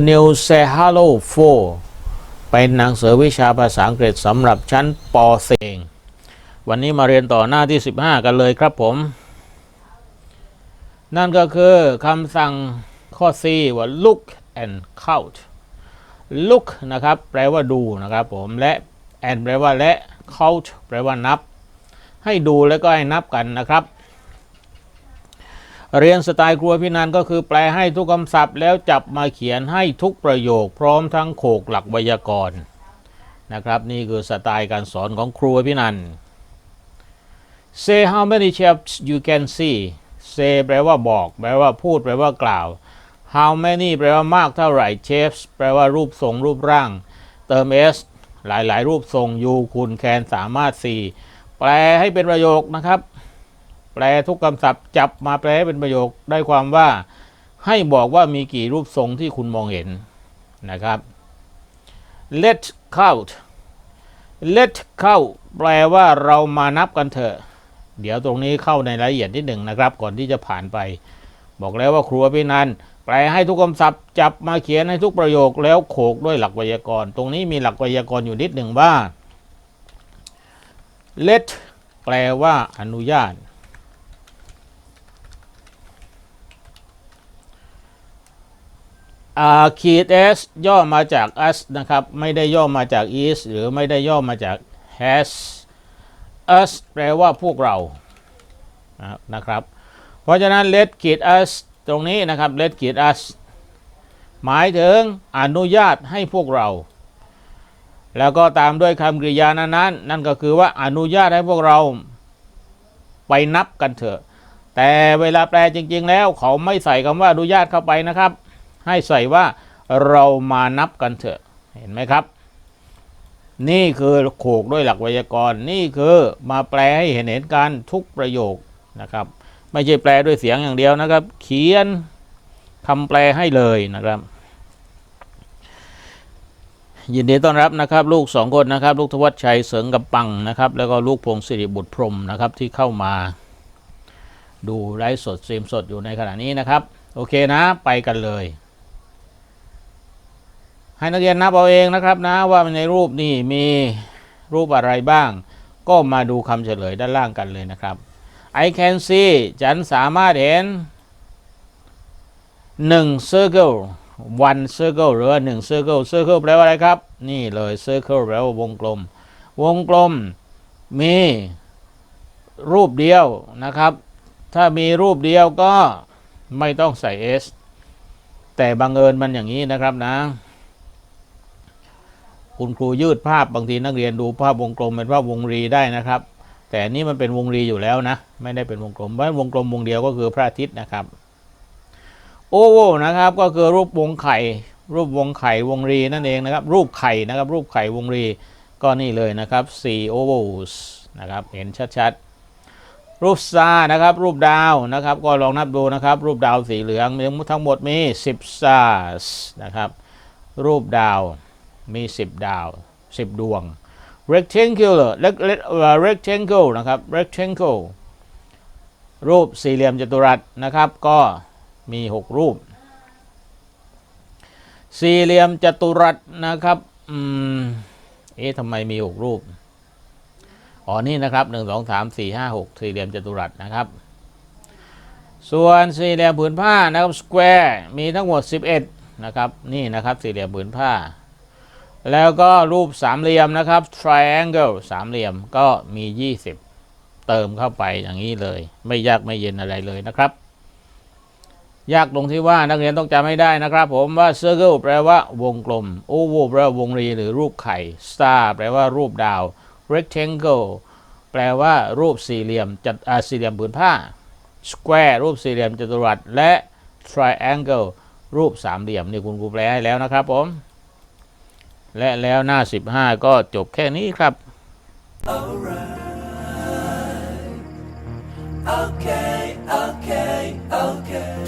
New Say Hello 4 เป็นหนังสือวิชาภาษาอังกฤษสำหรับชั้นป .4 เองวันนี้มาเรียนต่อหน้าที่ 15 กันเลยครับผม นั่นก็คือคำสั่งข้อ C ว่า look and count look นะครับ แปลว่าดูนะครับผม และ and แปลว่าและ count แปลว่านับ ให้ดูแล้วก็ให้นับกันนะครับ เรียนสไตล์ครัวพี่นันก็คือแปลให้ทุกคำศัพท์ แล้วจับมาเขียนให้ทุกประโยค พร้อมทั้งโขกหลักไวยากรณ์นะครับ นี่คือสไตล์การสอนของครัวพี่นัน Say how many chefs you can see Say แปลว่าบอก แปลว่าพูด แปลว่ากล่าว How many แปลว่ามากเท่าไหร่ Chefs แปลว่ารูปทรงรูปร่าง เติม s หลาย ๆ รูปทรง you คุณ can สามารถ see แปลให้เป็นประโยคนะครับ แปลทุกคำศัพท์จับมาแปลให้เป็นประโยคได้ความว่า ให้บอกว่ามีกี่รูปทรงที่คุณมองเห็นนะครับ let count let count แปลว่าเรามานับกันเถอะ เดี๋ยวตรงนี้เข้าในรายละเอียดนิดหนึ่งนะครับ ก่อนที่จะผ่านไป บอกแล้วว่าครัวพี่นันแปลให้ทุกคำศัพท์จับมาเขียนให้ทุกประโยคแล้วโขกด้วยหลักไวยากรณ์ ตรงนี้มีหลักไวยากรณ์อยู่นิดหนึ่งว่า let แปลว่าอนุญาต อาขีด s ย่อมาจาก us นะครับ ไม่ได้ย่อมาจาก is หรือไม่ได้ย่อมาจาก has us แปลว่าพวกเรานะครับ เพราะฉะนั้น let ขีด us ตรงนี้นะครับ let ขีด us หมายถึงอนุญาตให้พวกเรา แล้วก็ตามด้วยคำกริยานั้นๆนั่นก็คือว่าอนุญาตให้พวกเราไปนับกันเถอะ แต่เวลาแปลจริง ๆ แล้วเขาไม่ใส่คำว่าอนุญาตเข้าไปนะครับ ให้ใส่ว่าเรามานับกันเถอะเห็นไหมครับ นี่คือโขกด้วยหลักไวยากรณ์ นี่คือมาแปลให้เห็นเห็นการทุกประโยคนะครับ ไม่ใช่แปลด้วยเสียงอย่างเดียวนะครับ เขียนคำแปลให้เลยนะครับ ยินดีต้อนรับนะครับ ลูกสองคนนะครับ ลูกทวัชชัยเสริงกับปังนะครับ แล้วก็ลูกพงศิริบุตรพรมนะครับที่เข้ามา ดูไลฟ์สดซีมสดอยู่ในขณะนี้นะครับ โอเคนะ ไปกันเลย ให้นักเรียนนับเอาเองนะครับนะว่าในรูปนี่มีรูปอะไรบ้าง ก็มาดูคำเฉลยด้านล่างกันเลยนะครับ I can see ฉันสามารถเห็นหนึ่ง circle one circle หรือว่าหนึ่ง circle circle แปลว่าอะไรครับ นี่เลย circle แปลว่าวงกลม วงกลมมีรูปเดียวนะครับ ถ้ามีรูปเดียวก็ไม่ต้องใส่ s แต่บังเอิญมันอย่างนี้นะครับนะ คุณครูยืดภาพบางทีนักเรียนดูภาพวงกลมเป็นภาพวงรีได้นะครับ แต่นี้มันเป็นวงรีอยู่แล้วนะ ไม่ได้เป็นวงกลมเพราะวงกลมวงเดียวก็คือพระอาทิตย์นะครับโอโวนะครับก็คือรูปวงไข่ รูปวงไข่วงรีนั่นเองนะครับ รูปไข่นะครับ รูปไข่วงรีก็นี่เลยนะครับ4 ovals นะครับเห็นชัดๆ รูปซานะครับ รูปดาวนะครับ ก็ลองนับดูนะครับ รูปดาวสีเหลืองทั้งหมดมี10 stars นะครับ รูปดาว มี 10 ดาว 10 ดวง rectangular rectangle นะครับ rectangle รูปสี่เหลี่ยมจัตุรัสนะครับ ก็มี 6 รูป สี่เหลี่ยมจัตุรัสนะครับอืมเอ๊ะทำไมมี 6 รูปอ๋อนี่นะครับ 1 2 3 4 5 6 สี่เหลี่ยมจัตุรัสนะครับ ส่วนสี่เหลี่ยมผืนผ้านะครับ square มีทั้งหมด 11 นะครับ นี่นะครับ สี่เหลี่ยมผืนผ้า แล้วก็รูปสามเหลี่ยมนะครับ triangle สามเหลี่ยมก็มี 20 เติมเข้าไปอย่างนี้เลย ไม่ยากไม่เย็นอะไรเลยนะครับ ยากตรงที่ว่านักเรียนต้องจำให้ได้นะครับ ผมว่า circle แปลว่าวงกลม oval แปลว่าวงรีหรือรูปไข่ star แปลว่ารูปดาว rectangle แปลว่ารูปสี่เหลี่ยมจัดสี่เหลี่ยมผืนผ้า square รูปสี่เหลี่ยมจัตุรัสและ triangle รูปสามเหลี่ยมนี่คุณครูแปลให้แล้วนะครับผม และแล้วหน้า 15 ก็จบแค่นี้ครับ right. Okay, okay, okay.